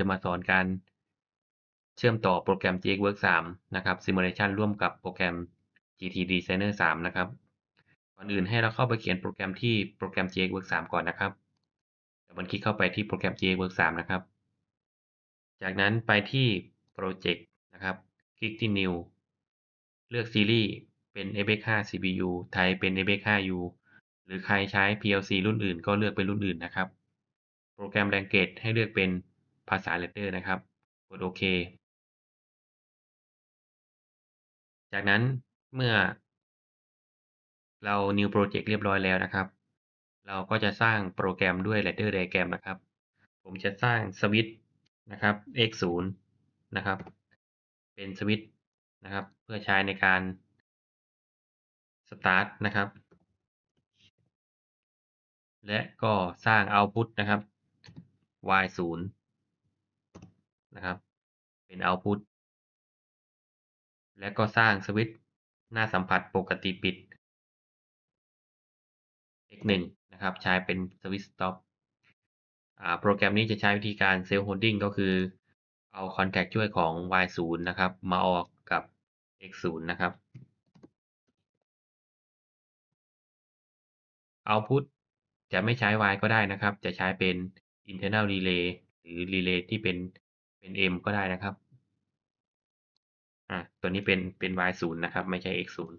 จะมาสอนการเชื่อมต่อโปรแกรม GXWorks 3นะครับ Simulation ร่วมกับโปรแกรม GT Designer 3 นะครับ ก่อนอื่นให้เราเข้าไปเขียนโปรแกรมที่โปรแกรม GXWorks 3ก่อนนะครับเดี๋ยวมันคลิกเข้าไปที่โปรแกรม GXWorks 3นะครับ จากนั้นไปที่ Project นะครับ คลิกที่ New เลือกซีรีส์เป็น FX5 CPU ไทยเป็น FX5U หรือใครใช้ PLC รุ่นอื่นก็เลือกเป็นรุ่นอื่นนะครับ โปรแกรม Language ให้เลือกเป็น ภาษา Ladder นะครับ กดโอเค จากนั้นเมื่อ เรา New Project เรียบร้อยแล้วนะครับ เราก็จะสร้างโปรแกรมด้วย Ladder Diagram นะครับ ผมจะสร้างสวิตช์นะครับ X0 นะครับ เป็นสวิตช์นะครับ เพื่อใช้ในการ Start นะครับ และก็สร้าง Output นะครับ Y0 นะครับ เป็น Output และก็สร้างสวิตช์หน้าสัมผัสปกติปิด X1 นะครับ ใช้เป็นสวิตช์ Stop อ่าโปรแกรมนี้จะใช้วิธีการ Self Holding ก็คือเอา Contact ช่วยของ Y0 นะครับ มาออกกับ X0 นะครับ Output จะไม่ใช้ Y ก็ได้นะครับ จะใช้เป็น Internal Relay หรือ Relay ที่เป็น เป็น M ก็ได้นะครับอ่าตัวนี้เป็นเป็น Y0 นะครับ ไม่ใช่ X0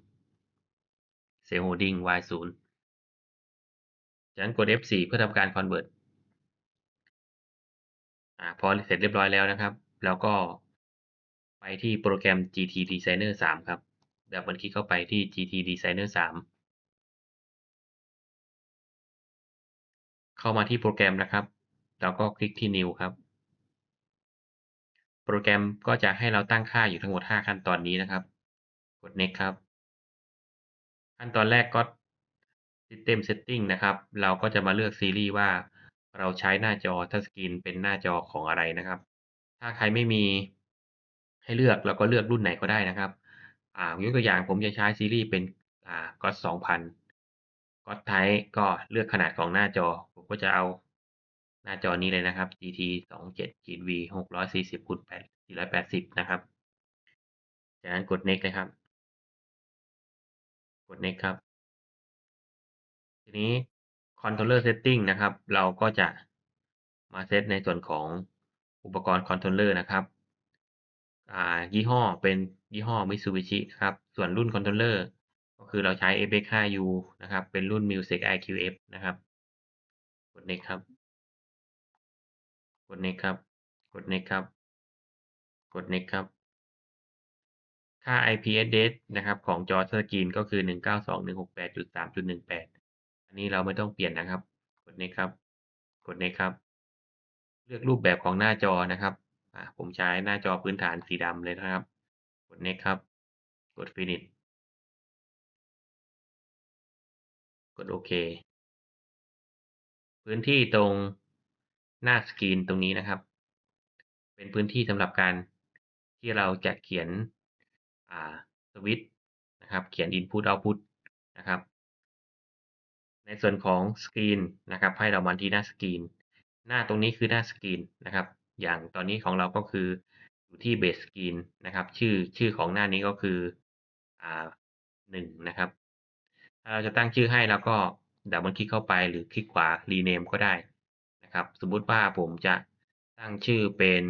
Self Holding Y0 จากนั้นกด F4 เพื่อทำการ Convert อ่าพอเสร็จเรียบร้อยแล้วนะครับ แล้วก็ไปที่โปรแกรม GT Designer 3 ครับดับเบิลคลิกเข้าไปที่ GT Designer 3 เข้ามาที่โปรแกรมนะครับ แล้วก็คลิกที่ New ครับ โปรแกรมก็จะให้เราตั้งค่าอยู่ทั้งหมด 5 ขั้นตอนนี้นะครับ กด Next ครับ ขั้นตอนแรกก็ System Setting นะครับ เราก็จะมาเลือกซีรีส์ว่าเราใช้หน้าจอทัชสกรีนเป็นหน้าจอของอะไรนะครับ ถ้าใครไม่มีให้เลือกเราก็เลือกรุ่นไหนก็ได้นะครับอ่ายกตัวอย่างผมจะใช้ซีรีส์เป็นอ่าก็สองพันก็ไทก็เลือกขนาดของหน้าจอ ผมก็จะเอา หน้าจอนี้เลยนะครับ GT สองเจ็ด V หกร้อยสี่สิบคูณแปดสี่ร้อยแปดสิบนะครับ จากนั้นกด next เลยครับ กด next ครับ ทีนี้ controller setting นะครับ เราก็จะมาเซตในส่วนของอุปกรณ์ controller นะครับ ยี่ห้อเป็นยี่ห้อ Mitsubishi นะครับ ส่วนรุ่น controller ก็คือเราใช้ FX5U นะครับ เป็นรุ่น Music IQF นะครับ กด next ครับ ด next ครับ กด next ครับ กด next ครับ ค่า IP address นะครับ ของจอทัชสกรีนก็คือ 192.168.3.18 อันนี้เราไม่ต้องเปลี่ยนนะครับ กด next ครับ กด next ครับ เลือกรูปแบบของหน้าจอนะครับ ผมใช้หน้าจอพื้นฐานสีดำเลยนะครับ กด next ครับ กด finish กดโอเค พื้นที่ตรง หน้าสกรีนตรงนี้นะครับ เป็นพื้นที่สำหรับการที่เราจะเขียนสวิตช์นะครับเขียน input output นะครับ ในส่วนของสกรีนนะครับให้เรามาที่หน้าสกรีนหน้าตรงนี้คือหน้าสกรีนนะครับ อย่างตอนนี้ของเราก็คืออยู่ที่เบสสกรีนนะครับ ชื่อชื่อของหน้านี้ก็คืออ่าหนึ่งนะครับถ้าเราจะตั้งชื่อให้แล้วก็ดับเบิลคลิกเข้าไปหรือคลิกขวา rename ก็ได้ ครับ สมมุติว่าผมจะตั้งชื่อเป็น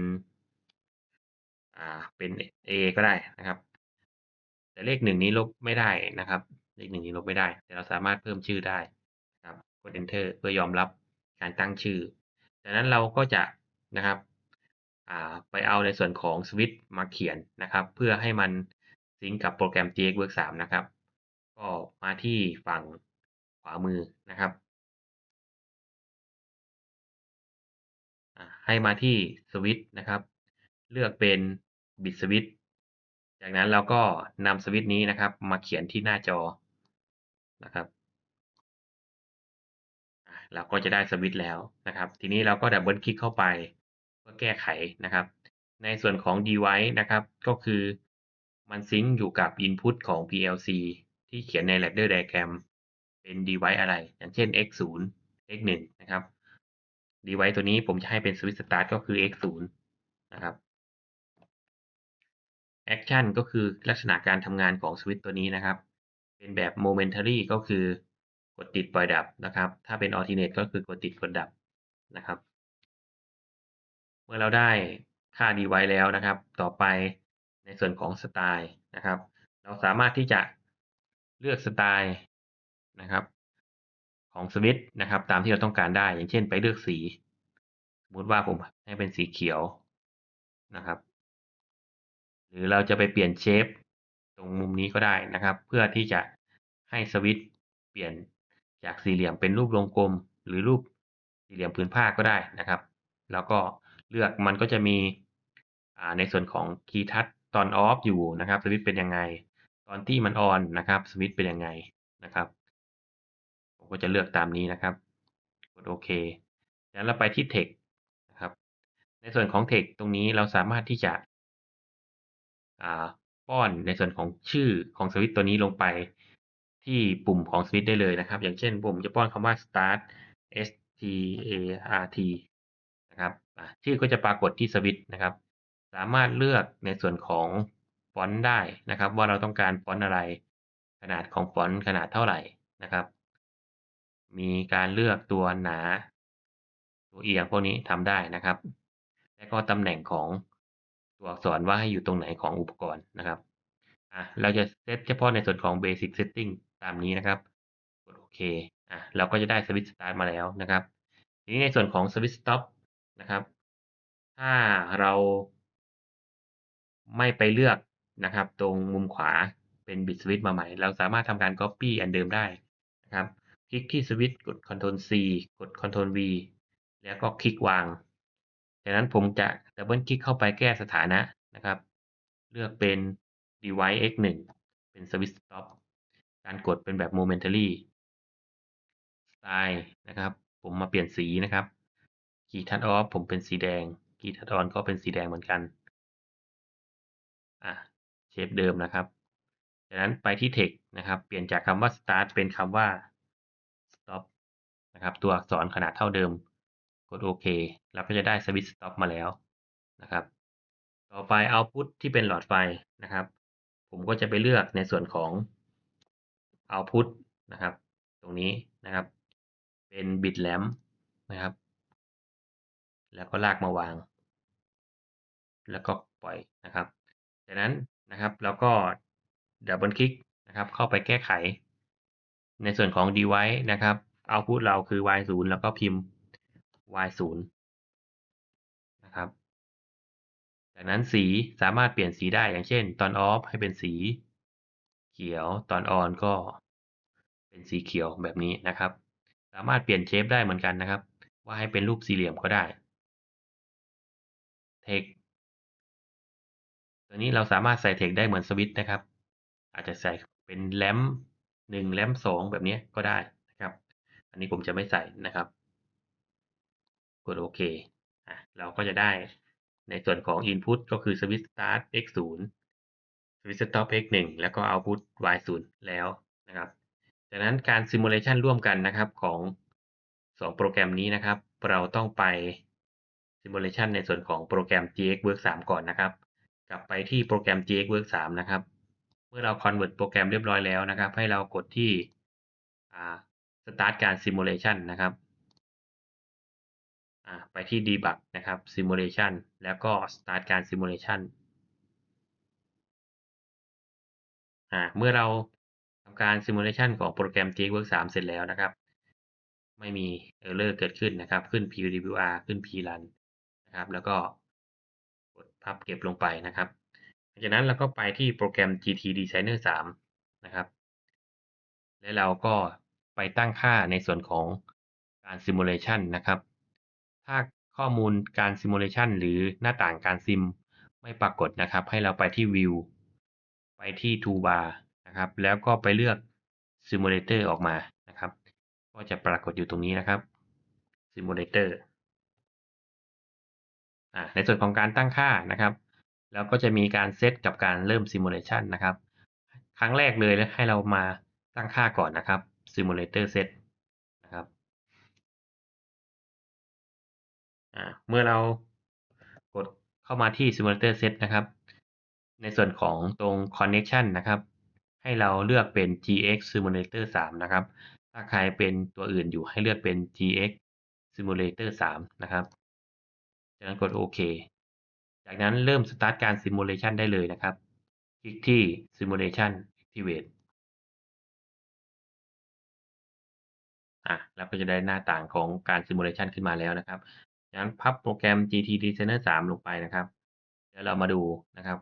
อ่า เป็น A ก็ได้นะครับ แต่เลขหนึ่งนี้ลบไม่ได้นะครับ เลขหนึ่งนี้ลบไม่ได้ แต่เราสามารถเพิ่มชื่อได้นะครับ กด enter เพื่อยอมรับการตั้งชื่อ จากนั้นเราก็จะนะครับอ่าไปเอาในส่วนของสวิตช์มาเขียนนะครับ เพื่อให้มันซิงกับโปรแกรม GXWorks 3นะครับ ก็มาที่ฝั่งขวามือนะครับ ให้มาที่สวิตช์นะครับ เลือกเป็นบิตสวิตช์จากนั้นเราก็นำสวิตช์นี้นะครับ มาเขียนที่หน้าจอนะครับเราก็จะได้สวิตช์แล้วนะครับ ทีนี้เราก็ดับเบิลคลิกเข้าไปเพื่อแก้ไขนะครับ ในส่วนของ device นะครับก็คือมันซิงก์อยู่กับ input ของ PLC ที่เขียนใน ladder diagram เป็น device อะไร อย่างเช่น x0 x1 นะครับ device ตัวนี้ผมจะให้เป็น switch start ก็คือ x0 นะครับ Action ก็คือลักษณะการทำงานของสวิตช์ตัวนี้นะครับ เป็นแบบ Momentary ก็คือกดติดปล่อยดับนะครับ ถ้าเป็น Alternate ก็คือกดติดกดดับนะครับ เมื่อเราได้ค่า device แล้วนะครับ ต่อไปในส่วนของสไตล์นะครับ เราสามารถที่จะเลือกสไตล์นะครับ ของสวิตช์นะครับ ตามที่เราต้องการได้ อย่างเช่นไปเลือกสี สมมุติว่าผมให้เป็นสีเขียวนะครับ หรือเราจะไปเปลี่ยนเชฟตรงมุมนี้ก็ได้นะครับ เพื่อที่จะให้สวิตช์เปลี่ยนจากสี่เหลี่ยมเป็นรูปวงกลม หรือรูปสี่เหลี่ยมผืนผ้าก็ได้นะครับ แล้วก็เลือกมันก็จะมีในส่วนของคีย์ทัชตอนออฟอยู่นะครับสวิตช์เป็นยังไง ตอนที่มันออนนะครับสวิตช์เป็นยังไงนะครับ ก็จะเลือกตามนี้นะครับ กดโอเคแล้วเราไปที่ text นะครับ ในส่วนของ text ตรงนี้เราสามารถที่จะป้อนในส่วนของชื่อของสวิตตัวนี้ลงไปที่ปุ่มของสวิตได้เลยนะครับ อย่างเช่นผมจะป้อนคำว่า start s t a r t นะครับชื่อก็จะปรากฏที่สวิตนะครับ สามารถเลือกในส่วนของฟอนต์ได้นะครับ ว่าเราต้องการฟอนต์อะไร ขนาดของฟอนต์ขนาดเท่าไหร่นะครับ มีการเลือกตัวหนา ตัวเอียงพวกนี้ทำได้นะครับ และก็ตำแหน่งของตัวอักษรว่าให้อยู่ตรงไหนของอุปกรณ์นะครับอะเราจะเซตเฉพาะในส่วนของ Basic Setting ตามนี้นะครับ กดโอเคอะเราก็จะได้สวิตช์สตาร์ทมาแล้วนะครับ ทีนี้ในส่วนของสวิตช์สต็อปนะครับ ถ้าเราไม่ไปเลือกนะครับ ตรงมุมขวาเป็นบิตสวิตช์มาใหม่ เราสามารถทำการ Copy อันเดิมได้นะครับ คลิกที่สวิตช์กด Ctrl C กด Ctrl V แล้วก็คลิกวางจากนั้นผมจะดับเบิลคลิกเข้าไปแก้สถานะนะครับ เลือกเป็น device x 1 เป็น switch stop การกดเป็นแบบ momentary style นะครับ ผมมาเปลี่ยนสีนะครับ key touch off ผมเป็นสีแดง key touch on ก็เป็นสีแดงเหมือนกันอะเชฟเดิมนะครับ จากนั้นไปที่ text นะครับ เปลี่ยนจากคำว่า start เป็นคำว่า นะครับ ตัวอักษรขนาดเท่าเดิม กดโอเคเราก็จะได้สวิตช์สต็อปมาแล้วนะครับ ต่อไป output ที่เป็นหลอดไฟนะครับ ผมก็จะไปเลือกในส่วนของ output นะครับ ตรงนี้นะครับ เป็นบิตแลมนะครับ แล้วก็ลากมาวาง แล้วก็ปล่อยนะครับ จากนั้นนะครับเราก็ดับเบิลคลิกนะครับ เข้าไปแก้ไข ในส่วนของ device นะครับ output เราคือ y 0แล้วก็พิมพ์ y 0นะครับ จากนั้นสีสามารถเปลี่ยนสีได้อย่างเช่น ตอน off ให้เป็นสี เขียวตอน on ก็ เป็นสีเขียวแบบนี้นะครับ สามารถเปลี่ยนเชฟได้เหมือนกันนะครับ ว่าให้เป็นรูปสี่เหลี่ยมก็ได้ text ตัวนี้เราสามารถใส่ text ได้เหมือนสวิตช์นะครับ อาจจะใส่เป็นแลมหนึ่งแลมสองแบบนี้ก็ได้ อันนี้ผมจะไม่ใส่นะครับ กดโอเคอะเราก็จะได้ในส่วนของ Input ก็คือ Switch Start x 0 Switch Stop x 1แล้วก็ Output y 0แล้วนะครับจากนั้นการ Simulation ร่วมกันนะครับของ 2 โปรแกรมนี้นะครับ เราต้องไป Simulation ในส่วนของโปรแกรม GX Work 3 ก่อนนะครับ กลับไปที่โปรแกรม GX Work 3 นะครับ เมื่อเรา Convert โปรแกรมเรียบร้อยแล้วนะครับ ให้เรากดที่อ่า Start การ Simulation นะครับไปที่ debug นะครับ simulation แล้วก็ start การ simulation เมื่อเราทำการ simulation ของโปรแกรม JWorks 3 เสร็จแล้วนะครับ ไม่มี error เกิดขึ้นนะครับ ขึ้น PWR ขึ้น PRun นะครับ แล้วก็กดพับเก็บลงไปนะครับหลังจากนั้นเราก็ไปที่โปรแกรม GT Designer 3 นะครับ และเราก็ ตั้งค่าในส่วนของการ simulation นะครับ ถ้าข้อมูลการซิมูเลชันหรือหน้าต่างการซิมไม่ปรากฏนะครับ ให้เราไปที่ View ไปที่ Toolbar นะครับ แล้วก็ไปเลือก Simulator ออกมานะครับ ก็จะปรากฏอยู่ตรงนี้นะครับ Simulator อ่าในส่วนของการตั้งค่านะครับแล้วก็จะมีการเซตกับการเริ่ม Simulation นะครับ ครั้งแรกเลยให้เรามาตั้งค่าก่อนนะครับ Simulator Set นะครับเมื่อเรากดเข้ามาที่ Simulator Set นะครับ ในส่วนของตรง Connection นะครับ ให้เราเลือกเป็น GX Simulator 3 นะครับ ถ้าใครเป็นตัวอื่นอยู่ให้เลือกเป็น GX Simulator 3 นะครับ จากนั้นกดโอเค จากนั้นเริ่ม Start การ Simulation ได้เลยนะครับ คลิกที่ Simulation Activate อะเราก็จะได้หน้าต่างของการ Simulation ขึ้นมาแล้วนะครับจากนั้นพับโปรแกรม GT Designer 3 ลงไปนะครับ แล้วเรามาดูนะครับ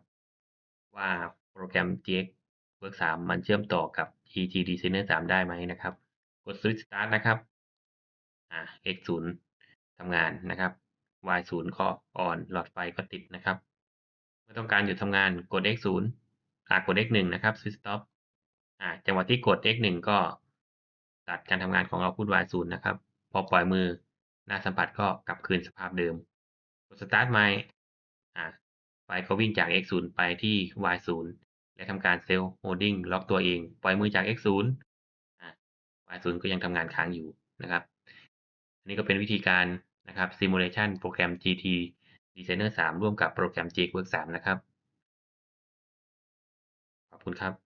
ว่าโปรแกรม GX Work 3 มันเชื่อมต่อกับ GT Designer 3 ได้ไหมนะครับ กด Switch Start นะครับอ่า X 0ทำงานนะครับ Y 0ก็ on หลอดไฟก็ติดนะครับ เมื่อต้องการหยุดทำงานกด X 0อ่ากด X 1นะครับ Switch Stop อ่าจังหวะที่กด X 1ก็ ตัดการทำงานของ Output Y 0นนะครับ พอปล่อยมือหน้าสัมผัสก็กลับคืนสภาพเดิมกด Start ใหม่อ่าไฟก็วิ่งจาก X 0ไปที่ Y 0และทำการ Self Holding ล็อกตัวเอง ปล่อยมือจาก X 0อ่า Y 0ก็ยังทำงานค้างอยู่นะครับ อันนี้ก็เป็นวิธีการนะครับ Simulation โปรแกรม GT Designer 3 ร่วมกับโปรแกรม GX Works 3นะครับ ขอบคุณครับ